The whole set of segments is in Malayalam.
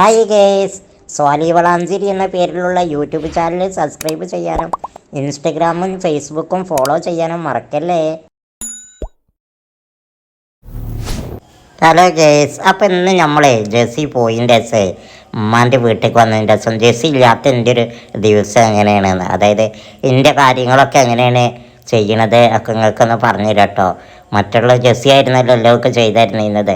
ഹായ് ഗേസ് സ്വാലി വളാഞ്ചേരി എന്ന പേരിലുള്ള യൂട്യൂബ് ചാനൽ സബ്സ്ക്രൈബ് ചെയ്യാനും ഇൻസ്റ്റഗ്രാമും ഫേസ്ബുക്കും ഫോളോ ചെയ്യാനും മറക്കല്ലേ? ഹലോ ഗേസ് അപ്പം ഇന്ന് നമ്മളെ ജെസ്സി പോയിന്റെ രസേ ഉമ്മാന്റെ വീട്ടിൽ വന്നതിന്റെ ദിവസം ജെസ്സി ഇല്ലാത്ത എന്റെ ഒരു ദിവസം എങ്ങനെയാണ്? അതായത് എന്റെ കാര്യങ്ങളൊക്കെ എങ്ങനെയാണ് ചെയ്യണത്? ഒക്കെ നിങ്ങൾക്കൊന്ന് പറഞ്ഞു കേട്ടോ മറ്റുള്ള ജെസ്സി ആയിരുന്നല്ലോ എല്ലാവർക്കും ചെയ്തായിരുന്നത്.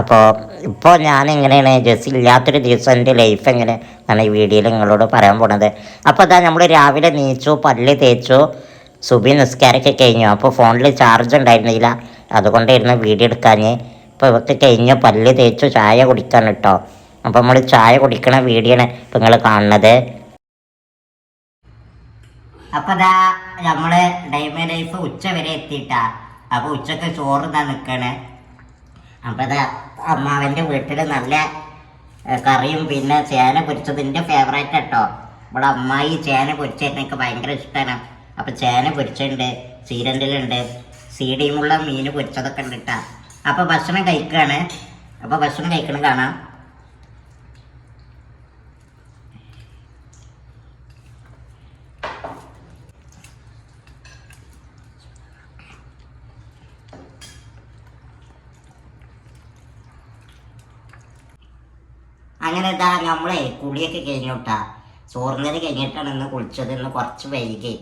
അപ്പോൾ ഇപ്പോൾ ഞാൻ എങ്ങനെയാണ് ജസ് ഇല്ലാത്തൊരു ദിവസം എന്റെ ലൈഫ് എങ്ങനെ ആണ് ഈ വീഡിയോയിൽ നിങ്ങളോട് പറയാൻ പോണത്. അപ്പോൾ അതാ നമ്മൾ രാവിലെ നീച്ചു പല്ല് തേച്ചു സുബി നിസ്കാരമൊക്കെ കഴിഞ്ഞു. അപ്പോൾ ഫോണിൽ ചാർജ് ഉണ്ടായിരുന്നില്ല. അതുകൊണ്ടായിരുന്നു വീഡിയോ എടുക്കാൻ ഇപ്പോൾ ഇവർക്ക് കഴിഞ്ഞു പല്ല് തേച്ചു ചായ കുടിക്കാൻ കേട്ടോ അപ്പോൾ നമ്മൾ ചായ കുടിക്കണ വീഡിയോ ആണ് ഇപ്പം നിങ്ങൾ കാണുന്നത്. അപ്പോൾ ഇതാ നമ്മൾ ഡൈമ ലൈഫ് ഉച്ച വരെ എത്തിയിട്ടാ. അപ്പോൾ ഉച്ചയ്ക്ക് ചോറ് ഇതാ നിൽക്കണേ അപ്പോൾ ഇതാ അമ്മാവന്റെ വീട്ടിൽ നല്ല കറിയും പിന്നെ ചേന പൊരിച്ചത് ഫേവറേറ്റ് കേട്ടോ ഇവിടെ അമ്മായി ചേന പൊരിച്ചത് എനിക്ക് ഭയങ്കര ഇഷ്ടമാണ് അപ്പോൾ ചേന പൊരിച്ചുണ്ട് ചീരണ്ടിലുണ്ട് സീഡിയുമുള്ള മീൻ പൊരിച്ചതൊക്കെ ഉണ്ട് കേട്ടോ അപ്പോൾ ഭക്ഷണം കഴിക്കുകയാണ് അപ്പോൾ ഭക്ഷണം കഴിക്കണം കാണാം. ഇതാ നമ്മളെ കുളിയൊക്കെ കഴിഞ്ഞോട്ടാ. ചോറിനത് കഴിഞ്ഞിട്ടാണ് ഇന്ന് കുളിച്ചത്. ഇന്ന് കുറച്ച് വൈകി.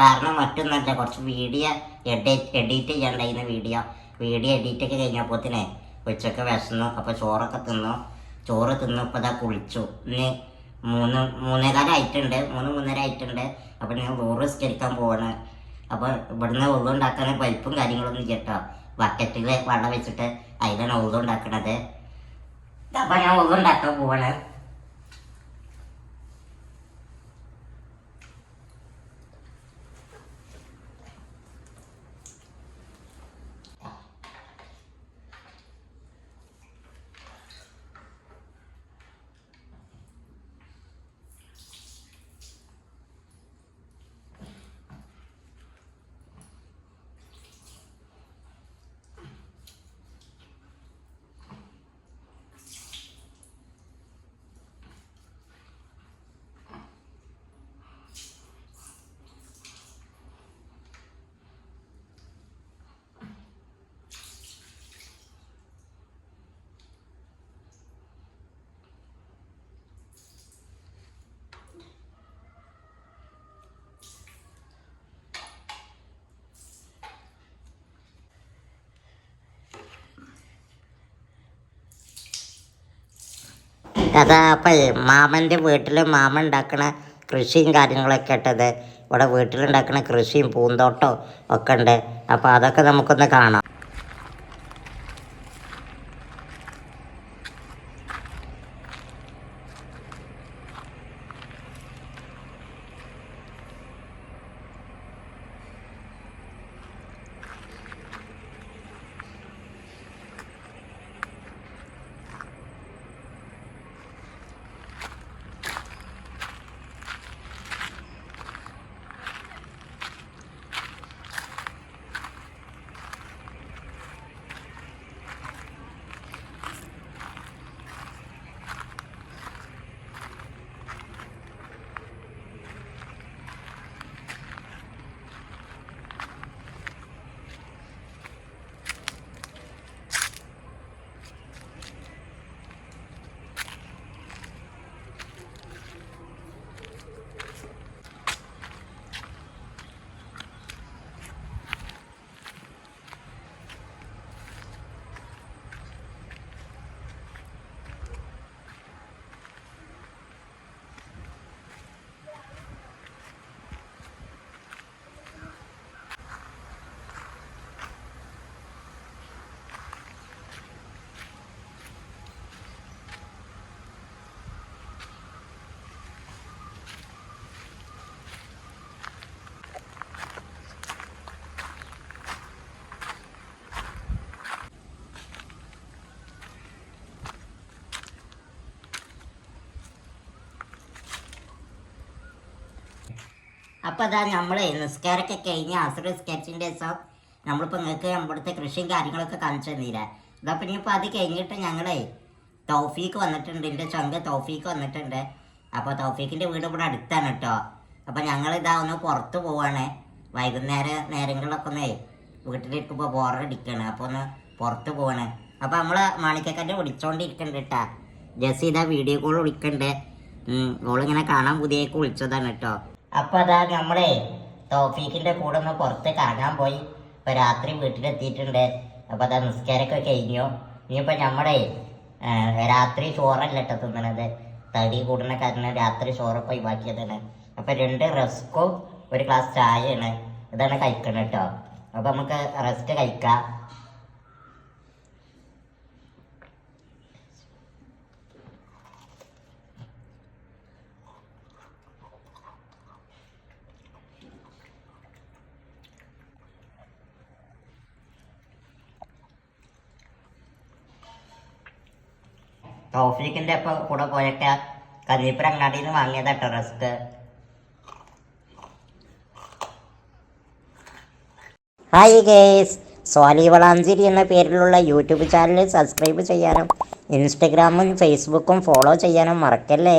കാരണം മറ്റൊന്നല്ല കുറച്ച് വീഡിയോ എഡിറ്റ് എഡിറ്റ് ചെയ്യാണ്ടായിരുന്ന വീഡിയോ. വീഡിയോ എഡിറ്റ് ഒക്കെ കഴിഞ്ഞപ്പോഴത്തേനെ ഉച്ചയ്ക്ക് വിശന്നു. അപ്പോൾ ചോറൊക്കെ തിന്നു. ചോറ് തിന്നു. ഇപ്പോൾ ഇതാ കുളിച്ചു. ഇനി മൂന്ന് മൂന്നേകാലം ആയിട്ടുണ്ട്. മൂന്ന് മൂന്നര ആയിട്ടുണ്ട്. അപ്പോൾ ഞാൻ ഊറ് സ്കരിക്കാൻ പോവാണ്. അപ്പോൾ ഇവിടുന്ന് ഉള്ളു ഉണ്ടാക്കാൻ പൈപ്പും കാര്യങ്ങളൊന്നും കേട്ടോ ബക്കറ്റിൽ വെള്ളം വെച്ചിട്ട് അതിലാണ് ഉള്ളു ഉണ്ടാക്കണത്. അപ്പൊ ഞാൻ ഒന്നുണ്ടാക്കാൻ പോവാണ് അതാ അപ്പം മാമന്റെ വീട്ടിൽ മാമൻ ഉണ്ടാക്കണ കൃഷിയും കാര്യങ്ങളൊക്കെ ഇട്ടത്. ഇവിടെ വീട്ടിലുണ്ടാക്കുന്ന കൃഷിയും പൂന്തോട്ടവും ഒക്കെ ഉണ്ട്. അപ്പോൾ അതൊക്കെ നമുക്കൊന്ന് കാണാം. അപ്പോൾ അതാ നമ്മൾ നിസ്കാരമൊക്കെ കഴിഞ്ഞ് അസുര നിസ്കരിച്ചിന്റെ ദിവസം നമ്മളിപ്പോൾ നിങ്ങൾക്ക് ഇവിടുത്തെ കൃഷിയും കാര്യങ്ങളൊക്കെ കാണിച്ചു തന്നില്ല പിന്നെ ഇനിയിപ്പോൾ അത് കഴിഞ്ഞിട്ട് ഞങ്ങളെ തൗഫീക്ക് വന്നിട്ടുണ്ട്. എന്റെ ചങ്ക് തൗഫീക്ക് വന്നിട്ടുണ്ട്. അപ്പോൾ തൗഫീക്കിന്റെ വീട് ഇവിടെ അടുത്താണ് കേട്ടോ. അപ്പോൾ ഞങ്ങൾ ഇതാ ഒന്ന് പുറത്ത് പോവാണ്. വൈകുന്നേരം നേരങ്ങളിലൊക്കെ ഒന്നേ വീട്ടിലിരിക്കുമ്പോൾ ബോറടിക്കാണ്. അപ്പോൾ ഒന്ന് പുറത്ത് പോവാണ്. അപ്പോൾ നമ്മൾ മാണിക്കക്കാരെ വിളിച്ചോണ്ടിരിക്കണ്ട് കേട്ടാ. ജസ്റ്റ് ഇതാ വീഡിയോ കോൾ വിളിക്കണ്ട്. ഓളിങ്ങനെ കാണാൻ പുതിയേക്ക് വിളിച്ചതാണ് കേട്ടോ. അപ്പോൾ അതാ നമ്മളെ തോഫീക്കിന്റെ കൂടെ ഒന്ന് പുറത്ത് കറങ്ങാൻ പോയി. ഇപ്പോൾ രാത്രി വീട്ടിലെത്തിയിട്ടുണ്ട്. അപ്പോൾ അതാ നിസ്കാരമൊക്കെ കഴിഞ്ഞു. ഇനിയിപ്പോൾ നമ്മളെ രാത്രി ചോറല്ല തിന്നണത്. തടി കൂടുന്ന കാരണം രാത്രി ചോറൊക്കെ ഒഴിവാക്കിയതാണ്. അപ്പോൾ രണ്ട് റസ്കും ഒരു ഗ്ലാസ് ചായയാണ്. ഇതാണ് കഴിക്കണം കേട്ടോ അപ്പോൾ നമുക്ക് റെസ്റ്റ് കഴിക്കാം. ടോഫിക്കിന്റെ ഒപ്പം കൂടെ പോയൊക്കെ കഞ്ഞിപ്പുര അങ്ങാടിയിൽ നിന്ന് വാങ്ങിയതാട്ടോ rusk hi guys Swali Valanchery എന്ന പേരിലുള്ള യൂട്യൂബ് ചാനൽ സബ്സ്ക്രൈബ് ചെയ്യാനും ഇൻസ്റ്റഗ്രാമും ഫേസ്ബുക്കും ഫോളോ ചെയ്യാനും മറക്കല്ലേ?